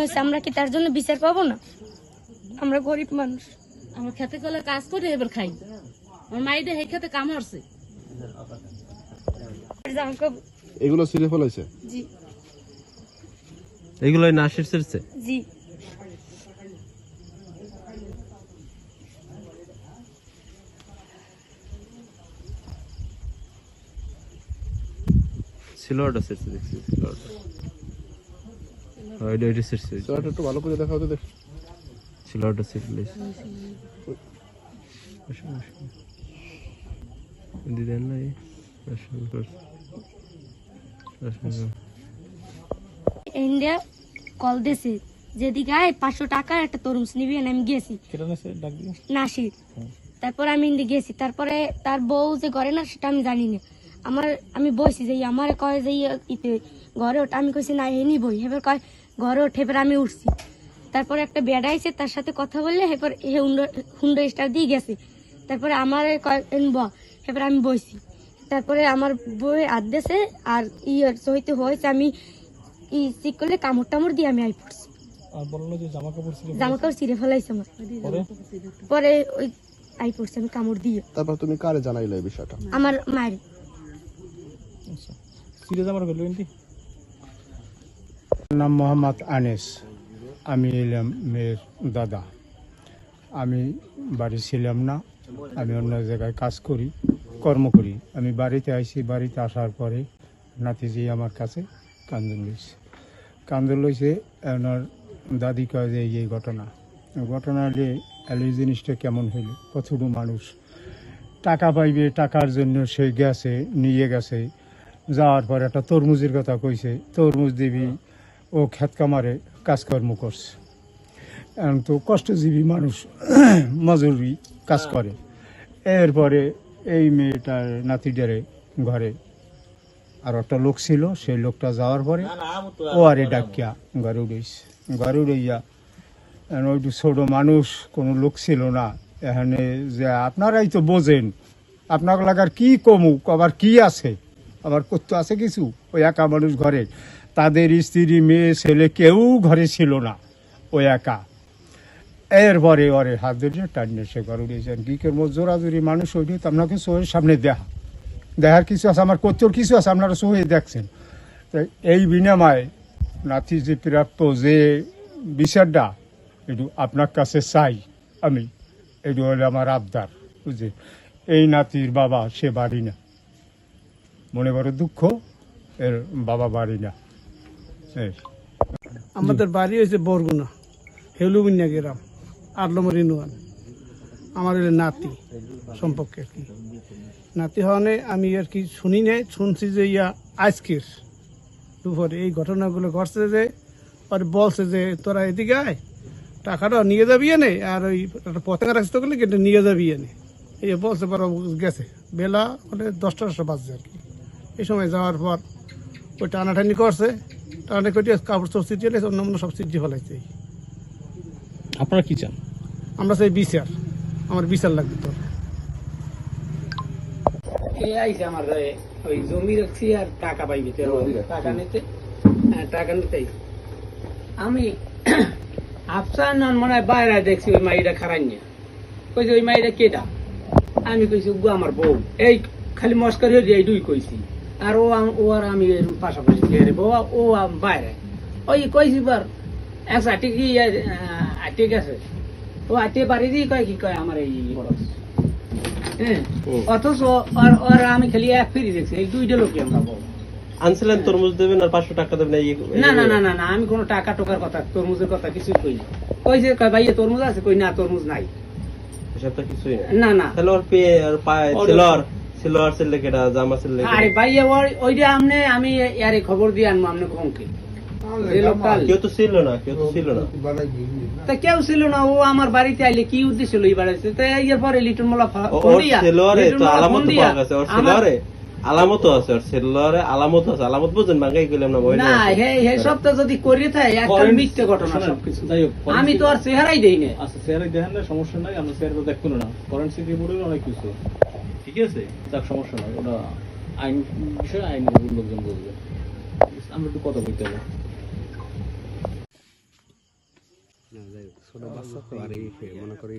হয়েছে আমরা কি তার জন্য বিচার পাবো না? আমরা গরিব মানুষ। আমার খেতে গেলে কাজ করে এবার খাই। আমার মাইডে সেই খেতে কাম হচ্ছে এগুলো ছিঁড়ে ফেলাইছে জি। এগুলোই নাসির ছিঁড়ছে? জি। সিলোয়ারটা ছিঁড়ছে দেখছি সিলোয়ারটা ওইটা ওইটা ছিঁড়ছে চেহারাটা একটু ভালো করে দেখাও তো দেখ। সিলোয়ারটা ছিঁড়লে দিদেন নাই? আসুন করছে ইন্ডিয়া কল যেদিকে আয় পাঁচশো টাকার একটা তরমুজ নিবি আমি গেছি। নাসির। তারপর আমি ইন্দি গেছি। তারপরে তার বউ যে করে না সেটা আমি জানি না। আমার আমি বসি যে আমার কয় যে ইয়ে ইতে ঘরে ওঠে আমি কইছি না এ নিবই। এবার কয় ঘরে ওঠে এবার আমি উঠছি। তারপরে একটা বেড আইছে তার সাথে কথা বললে এবার হে হুন্ডো স্টার দিয়ে গেছে। তারপরে আমার কয় ব এবার আমি বসি তারপরে আমার বই আদেছে আর ইয়ে সহিতে হয়েছে আমি ই চিক করলে কামড় টামড় দিয়ে আমি আই পড়ছি। আর বলল যে জামা কাপড় ছিল জামা কাপড় ছিঁড়ে ফেলাইছে আমার। পরে? ওই আই পড়ছে আমি কামড় দিয়ে। তারপর তুমি কারে জানাইলে এই বিষয়টা? আমার মায়ের। আচ্ছা। জামার ভ্যালু এনটি? নাম মোহাম্মদ আনিস। আমি এলাম মেয়ের দাদা। আমি বাড়ি ছিলাম না। আমি অন্য জায়গায় কাজ করি, কর্ম করি। আমি বাড়িতে আইছি, বাড়িতে আসার পরে নাতিজি আমার কাছে কান্দুল লইছে। কান্দুল লইছে, ওনার দাদি কয় যে এই ঘটনা। ঘটনা হলে এই জিনিসটা কেমন হইল? কতটুকু মানুষ টাকা পাইবে, টাকার জন্য সে গেছে, নিয়ে গেছে, যাওয়ার পর একটা তরমুজের কথা কইছে। তরমুজ দিবি ও ক্ষেত কামারে কাজকর্ম করছে। এখন তো কষ্টজীবী মানুষ মজুরি কাজ করে। এরপরে এই মেয়েটার নাতিটারে ঘরে আর একটা লোক ছিল সেই লোকটা যাওয়ার পরে ও আরে ডাকিয়া ঘরে উড়েছে ঘরে উড়াইয়া ওইটু ছোট মানুষ কোনো লোক ছিল না। এখানে যে আপনারাই তো বোঝেন আপনার লাগার কি কমুক আবার কি আছে? আবার করতে আছে কিছু? ওই একা মানুষ ঘরে। তাদের স্ত্রী, মেয়ে, ছেলে কেউ ঘরে ছিল না। ওই একা। এরপরে ওরে হাত ধরে টানিয়ে সে ঘর উড়িয়েছেন কি করব? জোরাজুরি মানুষ ওইটি তো আপনাকে চোখের সামনে দেখা। দেখার কিছু আছে? আমার করতেও কিছু আছে? আপনারা চোখে দেখছেন। তো এই বিনিময়ে নাতি যে প্রাপ্ত যে বিচারটা একটু আপনার কাছে চাই আমি। এটু হলে আমার আবদার, বুঝলি? এই নাতির বাবা সে বাড়ি না। মনে বড় দুঃখ, এর বাবা বাড়ি না। আমাদের বাড়ি হয়েছে বরগুনা, হেলুবিনিয়া গ্রাম আটলমর ইউনিয়ন আমার হলো নাতি সম্পর্কে আর কি। নাতি হওয়ানে আমি আর কি শুনি নাই, শুনছি যে ইয়া আজকের দুপুরে এই ঘটনাগুলো ঘটছে যে, আর বলছে যে, তোরা এদিকে আয়, টাকাটা নিয়ে যাবি এনে, আর ওই পতাকা রাখতে গেলে এটা নিয়ে যাবি এনে। এই বলছে পর গেছে। বেলা দশটা দশটা বাজছে আর কি। এই সময় যাওয়ার পর ওই টানাটানি করছে করে কাপড় চোর সিটিয়ে অন্য অন্য সব সিটি ফেলাইছে। আপনারা কি চান? আমরা সেই বিচার। আমার বিচার লাগবে তোর। এই আইসে আমার ওই জমি রাখছি আর টাকা পাইবে টাকা নিতে হ্যাঁ, টাকা নিতে আমি মনে হয় বাইরে দেখছি ওই মাইটা খারাই নিয়ে কইছে ওই মাইটা কেটা আমি কইছি গো আমার বউ। এই খালি মস্কারি হয়ে এই দুই কইছি। আর ও ও আর আমি পাশাপাশি খেয়ে ও আম- বাইরে। ওই কইছি বার আটি কি আটি গেছে ও আটি বাড়ি দিয়ে কয় কি কয় আমার এই হ্যাঁ? অথচ আর আর আমি খালি এক ফিরি দেখছি এই দুইটা লোকই আমরা বউ আনছিলেন তরমুজ দেবেন আর পাঁচশো টাকা দেবেন না না না না না আমি কোনো টাকা টোকার কথা তরমুজের কথা কিছুই কই না। কইছে কয় ভাই তরমুজ আছে? কই না তরমুজ নাই। এসব তো কিছুই না না না। তাহলে ওর পেয়ে আর পায়ে আরে ভাই ওই ওইটা আমনে আমি ইয়ারে খবর দিয়ে আনব আমনে লোকটা কেউ তো ছিল না কেউ তো ছিল না। তা কেউ ছিল না ও আমার বাড়িতে আইলে কি উদ্দেশ্য লই বাড়াইছে? তো এর পরে লিটন মোলা ওর সিলোয়ারে তো আলামত পাওয়া গেছে ওর সিলোয়ারে আলামত আছে ওর সিলোয়ারে আলামত আছে। আলামত বুঝেন বাঙ্গাই কইলাম না না হে হে সব তো যদি করিয়ে থাকে একটা মিথ্যে ঘটনা সবকিছু। যাই হোক আমি তো আর চেহারাই দেই না আচ্ছা স্যার দেখেন না সমস্যা নাই আমরা স্যার দেখব না। ফরেন্সিক রিপোর্টের অনেক কিছু। ঠিক আছে? তার সমস্যা নয় ওটা আইন, বিষয়ে আইন লোকজন বলবে। আমরা একটু কথা বলতে হবে। ছোট বাচ্চা তো আর এই, মনে করি